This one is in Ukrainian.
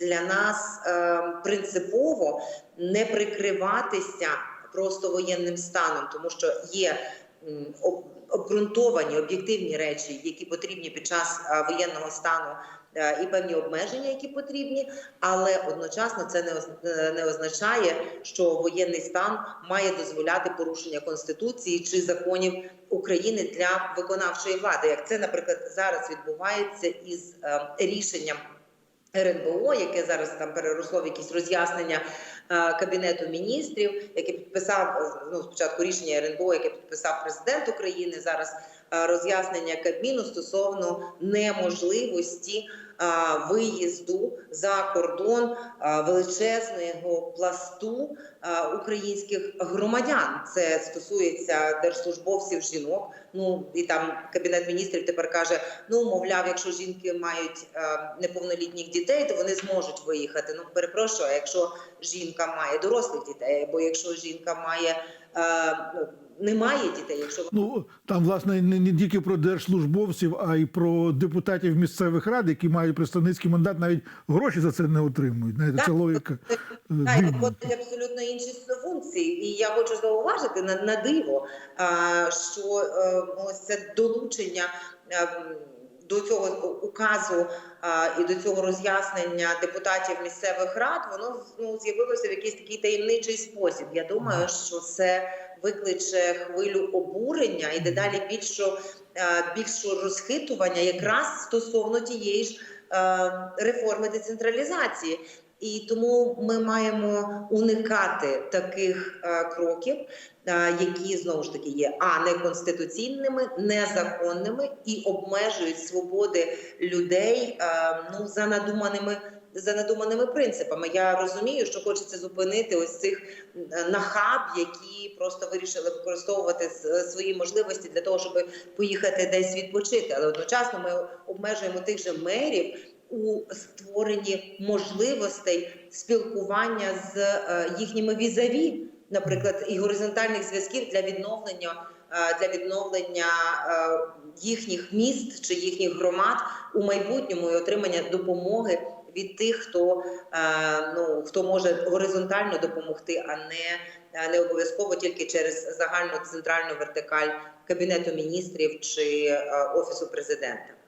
для нас е, принципово не прикриватися просто воєнним станом, тому що є обґрунтовані об'єктивні речі, які потрібні під час е, воєнного стану. е, І певні обмеження, які потрібні, але одночасно це е, не означає, що воєнний стан має дозволяти порушення конституції чи законів України для виконавчої влади, як це, наприклад, зараз відбувається із е, рішенням РНБО, яке зараз там переросло в якісь роз'яснення е, кабінету міністрів, яке підписав ну спочатку рішення РНБО, яке підписав президент України. Зараз роз'яснення Кабміну стосовно неможливості е, виїзду за кордон е, величезного пласту е, українських громадян. Це стосується держслужбовців жінок. Ну і там кабінет міністрів тепер каже: ну мовляв, якщо жінки мають е, неповнолітніх дітей, то вони зможуть виїхати. Ну перепрошую, а якщо жінка має дорослих дітей, або якщо жінка має е, ну, не має дітей, якщо Ну там власне не, не тільки про держслужбовців, а й про депутатів місцевих рад, які мають представницький мандат, навіть гроші за це не отримують. Знаєте, це Так, логіка. е, Так, дивна. абсолютно інші функції. І я хочу зауважити на, на диво, а, що е, ось це долучення е, до цього указу а, і до цього роз'яснення депутатів місцевих рад, воно ну, з'явилося в якийсь такий таємничий спосіб. Я думаю, що це викличе хвилю обурення і дедалі більшого, більшого розхитування якраз стосовно тієї ж реформи децентралізації. І тому ми маємо уникати таких е, кроків, е, які знову ж таки є а неконституційними, незаконними і обмежують свободи людей е, ну за надуманими. За надуманими принципами я розумію, що хочеться зупинити ось цих нахаб, які просто вирішили використовувати свої можливості для того, щоб поїхати десь відпочити. Але одночасно ми обмежуємо тих же мерів у створенні можливостей спілкування з е, їхніми візаві, наприклад, і горизонтальних зв'язків для відновлення е, для відновлення е, їхніх міст чи їхніх громад у майбутньому і отримання допомоги від тих, хто ну хто може горизонтально допомогти, а не, не обов'язково тільки через загальну центральну вертикаль кабінету міністрів чи офісу президента.